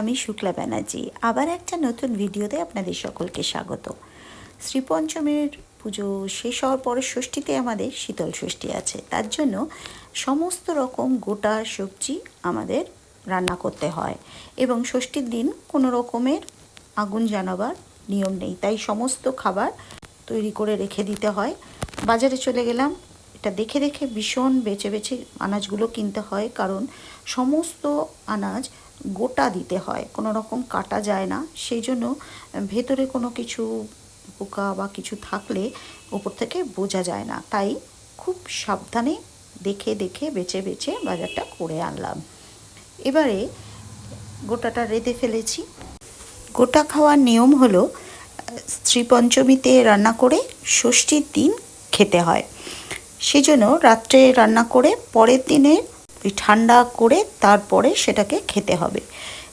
আমি শুক্লা ব্যানার্জি। আবার একটা নতুন ভিডিওতে আপনাদের সকলকে স্বাগত। শ্রীপঞ্চমের পুজো শেষ হওয়ার পরে ষষ্ঠীতে আমাদের শীতল ষষ্ঠী আছে। তার জন্য সমস্ত রকম গোটা সবজি আমাদের রান্না করতে হয় এবং ষষ্ঠীর দিন কোনো রকমের আগুন জানাবার নিয়ম নেই। তাই সমস্ত খাবার তৈরি করে রেখে দিতে হয়। বাজারে চলে গেলাম। এটা দেখে দেখে ভীষণ বেছে বেছে আনাজগুলো কিনতে হয়। কারণ সমস্ত আনাজ গোটা দিতে হয়। কোনো রকম কাটা যায় না। সেই জন্য, ভেতরে কোনো কিছু পোকা বা কিছু থাকলে ওপর থেকে বোঝা যায় না। তাই খুব সাবধানে দেখে দেখে, বেছে বেছে বাজারটা করে আনলাম। এবারে গোটাটা রেঁধে ফেলেছি। গোটা খাওয়ার নিয়ম হলো শ্রীপঞ্চমীতে রান্না করে ষষ্ঠীর দিন খেতে হয়। সেজন্য রাত্রে রান্না করে পরের দিনে ওই ঠান্ডা করে তারপরে সেটাকে খেতে হবে।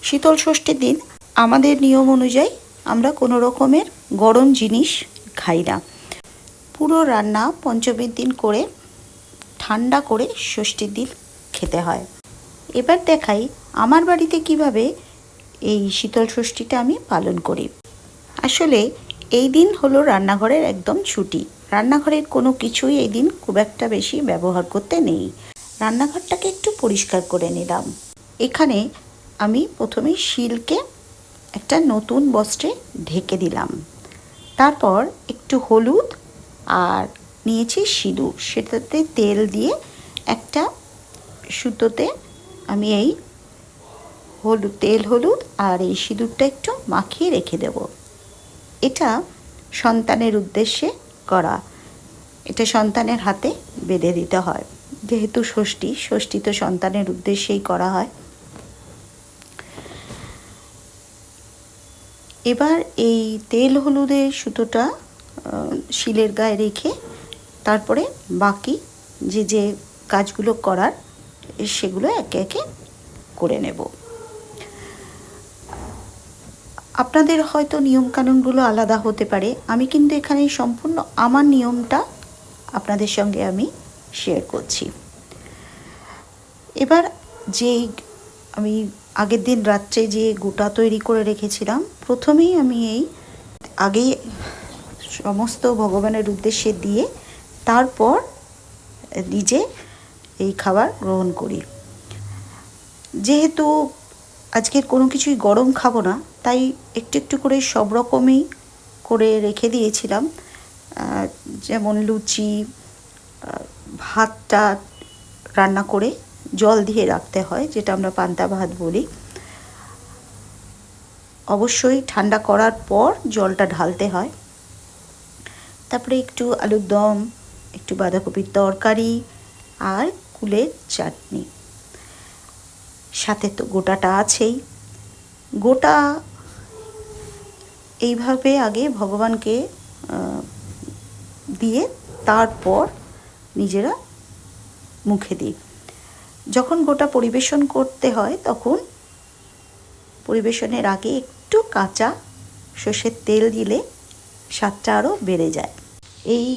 শীতল ষষ্ঠীর দিন আমাদের নিয়ম অনুযায়ী আমরা কোনো রকমের গরম জিনিস খাই না। পুরো রান্না পঞ্চমীর দিন করে ঠান্ডা করে ষষ্ঠীর দিন খেতে হয়। এবার দেখাই আমার বাড়িতে কীভাবে এই শীতল ষষ্ঠীটা আমি পালন করি। আসলে এই দিন হলো রান্নাঘরের একদম ছুটি। রান্নাঘরের কোনো কিছুই এই দিন খুব একটা বেশি ব্যবহার করতে নেই। রান্নাঘরটাকে একটু পরিষ্কার করে নিলাম। এখানে আমি প্রথমে শিলকে একটা নতুন বস্ত্রে ঢেকে দিলাম। তারপর একটু হলুদ আর নিয়েছি সিঁদুর। সেটাতে তেল দিয়ে একটা সুতোতে আমি এই হলুদ তেল হলুদ আর এই সিঁদুরটা একটু মাখিয়ে রেখে দেব। এটা সন্তানের উদ্দেশ্যে করা। এটা সন্তানের হাতে বেঁধে দিতে হয়। যেহেতু ষষ্ঠী ষষ্ঠী তো সন্তানের উদ্দেশ্যেই করা হয়। এবার এই তেল হলুদের সুতোটা শিলের গায়ে রেখে তারপরে বাকি যে যে কাজগুলো করার, সেগুলো একে একে করে নেব। আপনাদের হয়তো নিয়মকানুনগুলো আলাদা হতে পারে। আমি কিন্তু এখানে সম্পূর্ণ আমার নিয়মটা আপনাদের সঙ্গে আমি শেয়ার করছি। এবার যে আমি আগের দিন রাত্রে যে গোটা তৈরি করে রেখেছিলাম, প্রথমেই আমি এই আগেই সমস্ত ভগবানের উদ্দেশ্যে দিয়ে তারপর নিজে এই খাবার গ্রহণ করি। যেহেতু আজকের কোনো কিছুই গরম খাব না, তাই একটু একটু করে সব রকমই করে রেখে দিয়েছিলাম। যেমন লুচি ভাতটা রান্না করে জল দিয়ে রাখতে হয়, যেটা আমরা পান্তা ভাত বলি। অবশ্যই ঠান্ডা করার পর জলটা ঢালতে হয়। তারপরে একটু আলুর দম, একটু বাঁধাকপির তরকারি আর কুলের চাটনি। সাথে তো গোটাটা আছেই। গোটা এইভাবে আগে ভগবানকে দিয়ে তারপর নিজেরা মুখে দিই। যখন গোটা পরিবেশন করতে হয় তখন পরিবেশনের আগে একটু কাঁচা সর্ষের তেল দিলে স্বাদটা আরও বেড়ে যায়। এই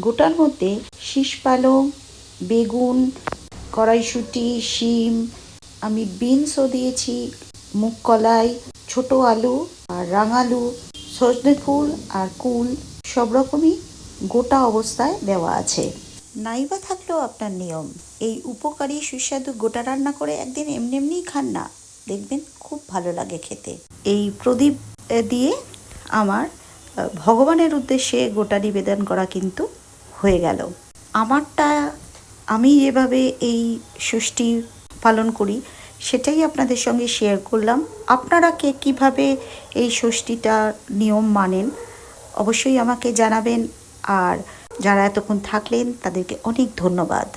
গোটার মধ্যে শীষ পালং, বেগুন, কড়াইশুঁটি, শিম, আমি বিনসও দিয়েছি, মুগ কলাই, ছোটো আলু আর রাঙালু, সজনে ফুল আর কুল সব রকমই গোটা অবস্থায় দেওয়া আছে। নাইবা থাকলেও আপনার নিয়ম। এই উপকারী সুস্বাদু গোটা রান্না করে একদিন এমনি এমনিই খান না। দেখবেন খুব ভালো লাগে খেতে। এই প্রদীপ দিয়ে আমার ভগবানের উদ্দেশ্যে গোটা নিবেদন করা কিন্তু হয়ে গেল। আমারটা আমি যেভাবে এই ষষ্ঠী পালন করি, সেটাই আপনাদের সঙ্গে শেয়ার করলাম। আপনারা কে কীভাবে এই ষষ্ঠীটা নিয়ম মানেন, অবশ্যই আমাকে জানাবেন। আর যারা এতক্ষণ থাকলেন তাদেরকে অনেক ধন্যবাদ।